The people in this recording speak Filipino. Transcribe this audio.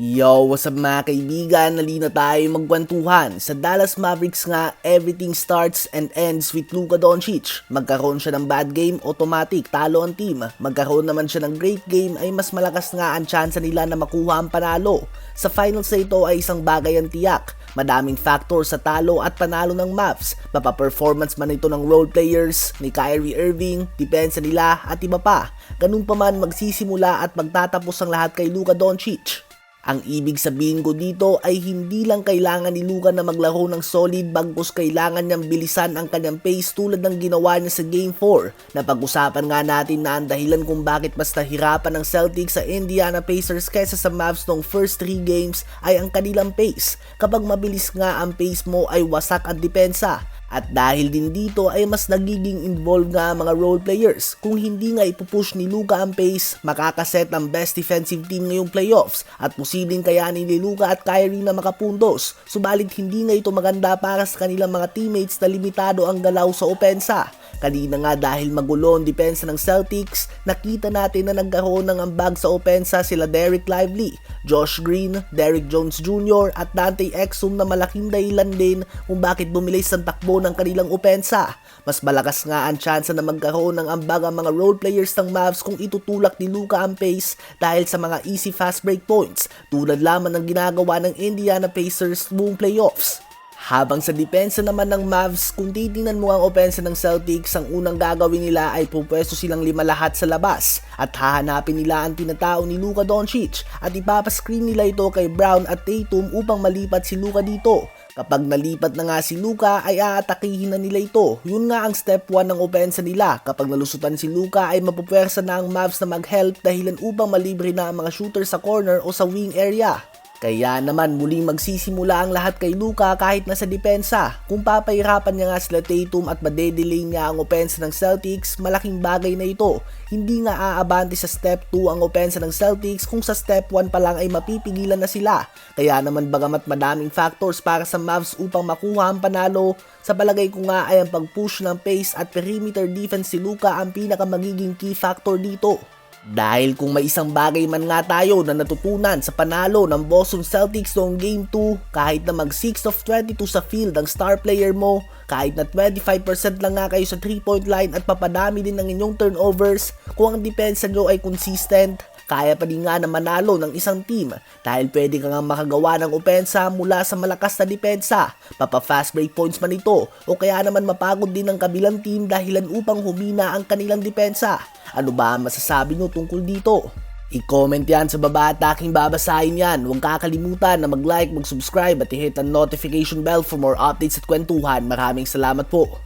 Yo, what's up mga kaibigan? Nalina tayo magkwentuhan. Sa Dallas Mavericks nga, everything starts and ends with Luka Doncic. Magkaroon siya ng bad game, automatic, talo ang team. Magkaroon naman siya ng great game, ay mas malakas nga ang tsansa nila na makuha ang panalo. Sa finals na ito ay isang bagay ang tiyak. Madaming factor sa talo at panalo ng Mavs. Mapa-performance man ito ng role players, ni Kyrie Irving, depensa nila at iba pa. Ganun pa man magsisimula at magtatapos ang lahat kay Luka Doncic. Ang ibig sabihin ko dito ay hindi lang kailangan ni Luka na maglaro ng solid bagkus kailangan niyang bilisan ang kanyang pace tulad ng ginawa niya sa Game 4. Napag-usapan nga natin na ang dahilan kung bakit mas nahirapan ng Celtics sa Indiana Pacers kaysa sa Mavs nung first 3 games ay ang kanilang pace. Kapag mabilis nga ang pace mo ay wasak ang depensa. At dahil din dito ay mas nagiging involved nga mga role players. Kung hindi nga ipupush ni Luka ang pace, makakaset ang best defensive team ngayong playoffs at posibleng kayanin ni Luka at Kyrie na makapuntos. Subalit hindi nga ito maganda para sa kanilang mga teammates na limitado ang galaw sa opensa. Kanina nga dahil magulo ang depensa ng Celtics, nakita natin na nagkaroon ng ambag sa opensa sila Derek Lively, Josh Green, Derek Jones Jr. at Dante Exum na malaking dahilan din kung bakit bumilis ang takbo ng kanilang opensa. Mas malakas nga ang tsansa na magkaroon ng ambag ang mga role players ng Mavs kung itutulak ni Luka ang pace dahil sa mga easy fast break points tulad lamang ng ginagawa ng Indiana Pacers buong playoffs. Habang sa depensa naman ng Mavs, kung titingnan mo ang opensa ng Celtics, ang unang gagawin nila ay pupwesto silang lima lahat sa labas at hahanapin nila ang tinatao ni Luka Doncic at ipapascreen nila ito kay Brown at Tatum upang malipat si Luka dito. Kapag nalipat na nga si Luka ay aatakihin na nila ito. Yun nga ang step 1 ng opensa nila. Kapag nalusutan si Luka ay mapupwersa na ang Mavs na mag-help dahilan upang malibre na ang mga shooter sa corner o sa wing area. Kaya naman muling magsisimula ang lahat kay Luka kahit nasa depensa. Kung papahirapan niya nga sila Tatum at madedelay niya ang opensa ng Celtics, malaking bagay na ito. Hindi nga aabante sa step 2 ang opensa ng Celtics kung sa step 1 pa lang ay mapipigilan na sila. Kaya naman bagamat madaming factors para sa Mavs upang makuha ang panalo, sa palagay ko nga ay ang pag-push ng pace at perimeter defense si Luka ang pinaka magiging key factor dito. Dahil kung may isang bagay man nga tayo na natutunan sa panalo ng Boston Celtics noong Game 2, kahit na mag 6 of 22 sa field ang star player mo, kahit na 25% lang nga kayo sa 3-point line at papadami din ng inyong turnovers, kung ang depensa nyo ay consistent, kaya pa din nga na manalo ng isang team dahil pwede ka nga makagawa ng opensa mula sa malakas na depensa, papa fast break points man ito o kaya naman mapagod din ng kabilang team dahilan upang humina ang kanilang depensa. Ano ba ang masasabi nyo tungkol dito? I-comment yan sa baba at aking babasahin yan. Huwag kakalimutan na mag-like, mag-subscribe at i-hit ang notification bell for more updates at kwentuhan. Maraming salamat po.